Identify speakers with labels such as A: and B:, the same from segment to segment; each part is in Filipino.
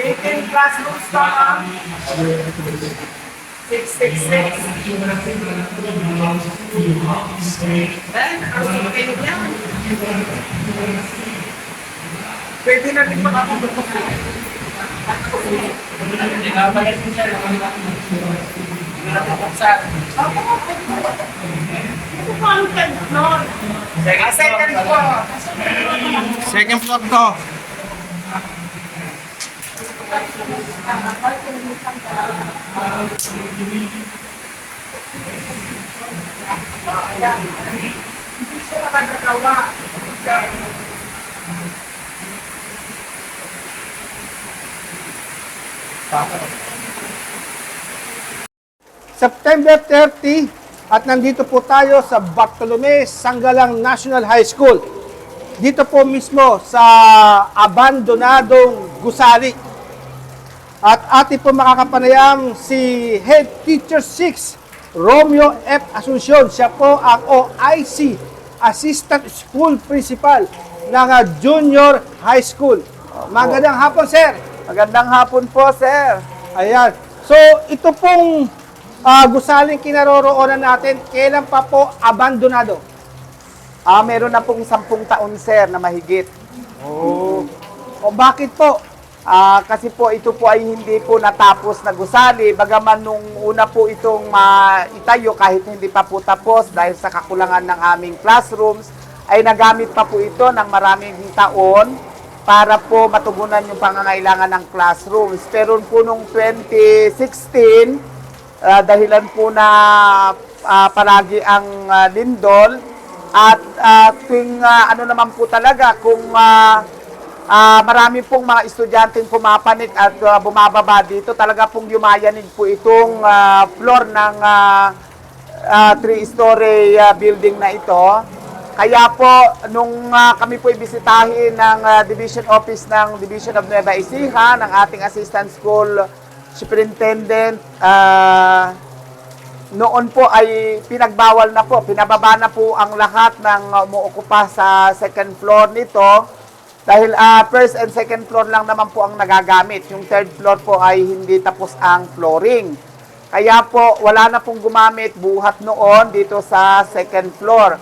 A: Eighteen classrooms ka ma'am. Six, six, six. Eh, ang okay niyan. Pwede na rin ganda nun? Ah, Second floor.
B: To.
A: Hindi siya nakagawa.
B: September 30 at nandito po tayo sa Bartolome Sangalang National High School. Dito po mismo sa abandonadong gusali. At ating po makakapanayam si Head Teacher 6, Romeo F. Asuncion. Siya po ang OIC, Assistant School Principal ng ah, Junior High School. Magandang hapon, sir.
C: Magandang hapon po, sir.
B: Ayan. So, ito pong ah, gusaling kinaroroonan natin, kailan pa po abandonado?
C: Ah, meron na pong sampung taon, sir, na mahigit.
B: Oh. O bakit po?
C: Ah, kasi po ito po ay hindi po natapos na gusali. Bagaman nung una po itong maitayo kahit hindi pa po tapos dahil sa kakulangan ng aming classrooms, ay nagamit pa po ito ng maraming taon para po matugunan yung pangangailangan ng classrooms. Pero po nung 2016, ah, dahilan po na ah, palagi ang ah, lindol at ah, tuwing ah, ano naman po talaga kung ah, Ah, marami pong mga estudyanteng pumapanik at ah, bumababa dito. Talaga pong yumayanig po itong ah, floor ng ah, ah, three-story ah, building na ito. Kaya po, nung ah, kami po ibisitahin ng ah, division office ng Division of Nueva Ecija, ng ating assistant school superintendent, ah, noon po ay pinagbawal na po, pinababa na po ang lahat ng uh, umuokupa sa second floor nito. Dahil ah, first and second floor lang naman po ang nagagamit. Yung third floor po ay hindi tapos ang flooring. Kaya po wala na pong gumamit buhat noon dito sa second floor.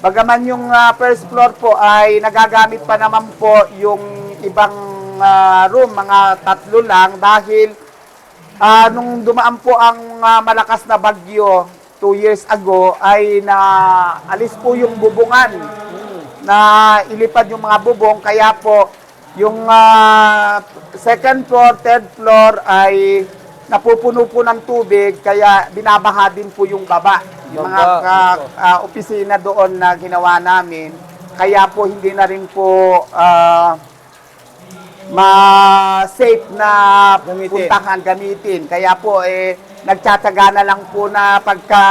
C: Bagaman yung ah, first floor po ay nagagamit pa naman po yung ibang ah, room, mga tatlo lang dahil Ah, nung dumaan po ang ah, malakas na bagyo two years ago ay na alis po yung bubungan na ilipad yung mga bubong kaya po yung ah, second floor, third floor ay napupuno po ng tubig kaya binabaha din po yung baba. Yung mga ka- ah, opisina doon na ginawa namin kaya po hindi na rin po ah, ma-safe na
B: Gamitin.
C: puntahan, gamitin. Kaya po, eh, nagtsatsaga na lang po na pagka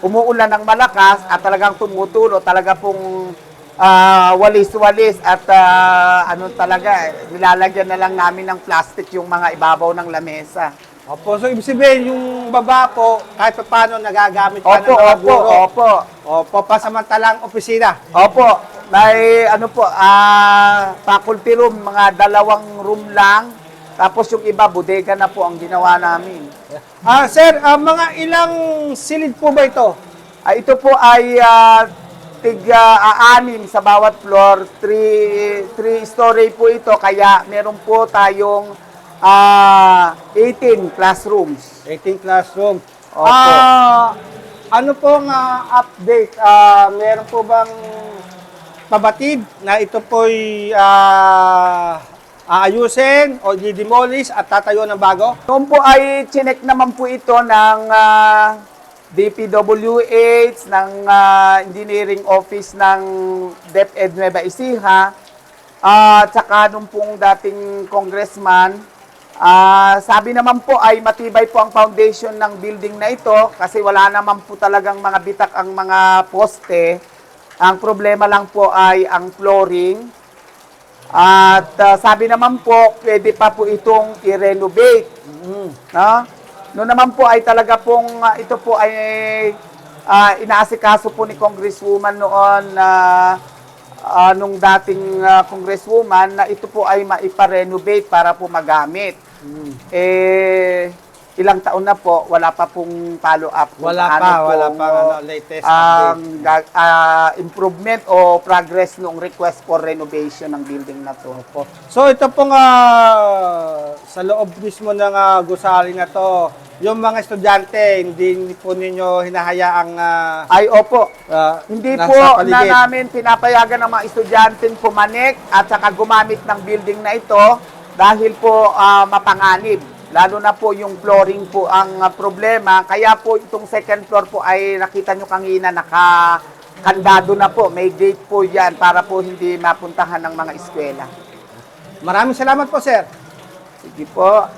C: umuulan ng malakas at talagang tumutulo, talaga pong ah, walis-walis at ah, ano talaga, eh, nilalagyan na lang namin ng plastic yung mga ibabaw ng lamesa.
B: Opo, so ibig sabihin, yung baba po, kahit pa paano nagagamit pa ng
C: Opo,
B: mga
C: opo,
B: guro.
C: opo.
B: Opo, pasamantalang opisina.
C: Opo, may ano po, ah, faculty room, mga dalawang room lang. Tapos yung iba, bodega na po ang ginawa namin.
B: Ah, sir, ah, mga ilang silid po ba ito?
C: Ah, ito po ay ah, tig ah, anim sa bawat floor. Three, three story po ito, kaya meron po tayong ah, 18 classrooms.
B: 18 classroom.
C: Opo.
B: Ah, ano pong ah, update? Ah, meron po bang pabatid na ito po'y ah, aayusin o didemolish at tatayo ng bago?
C: Noon po ay chinek naman po ito ng ah, DPWH, ng ah, Engineering Office ng DepEd Nueva Ecija, at saka nung pong dating congressman, ah, sabi naman po ay matibay po ang foundation ng building na ito kasi wala naman po talagang mga bitak ang mga poste. Ang problema lang po ay ang flooring. At ah, sabi naman po, pwede pa po itong i-renovate. No? No naman po ay talaga pong ah, ito po ay ah, inaasikaso po ni Congresswoman noon na ah, nung dating ah, Congresswoman na ito po ay maipa-renovate para po magamit. Eh, ilang taon na po, wala pa pong follow-up.
B: Wala
C: paano
B: pa, wala pa ano, latest
C: ang
B: update.
C: ga- ah, improvement o progress nung request for renovation ng building na to.
B: Po. So ito pong ah, sa loob mismo ng ah, gusali na to, yung mga estudyante, hindi, po ninyo hinahayaang ah,
C: Ay, opo.
B: ah,
C: Hindi po na
B: paligid.
C: namin pinapayagan ng mga estudyanteng pumanik at saka gumamit ng building na ito dahil po ah, mapanganib. Lalo na po yung flooring po ang ah, problema. Kaya po itong second floor po ay nakita nyo kanina naka kandado na po. May gate po yan para po hindi mapuntahan ng mga eskwela.
B: Maraming salamat po, sir.
C: Sige po.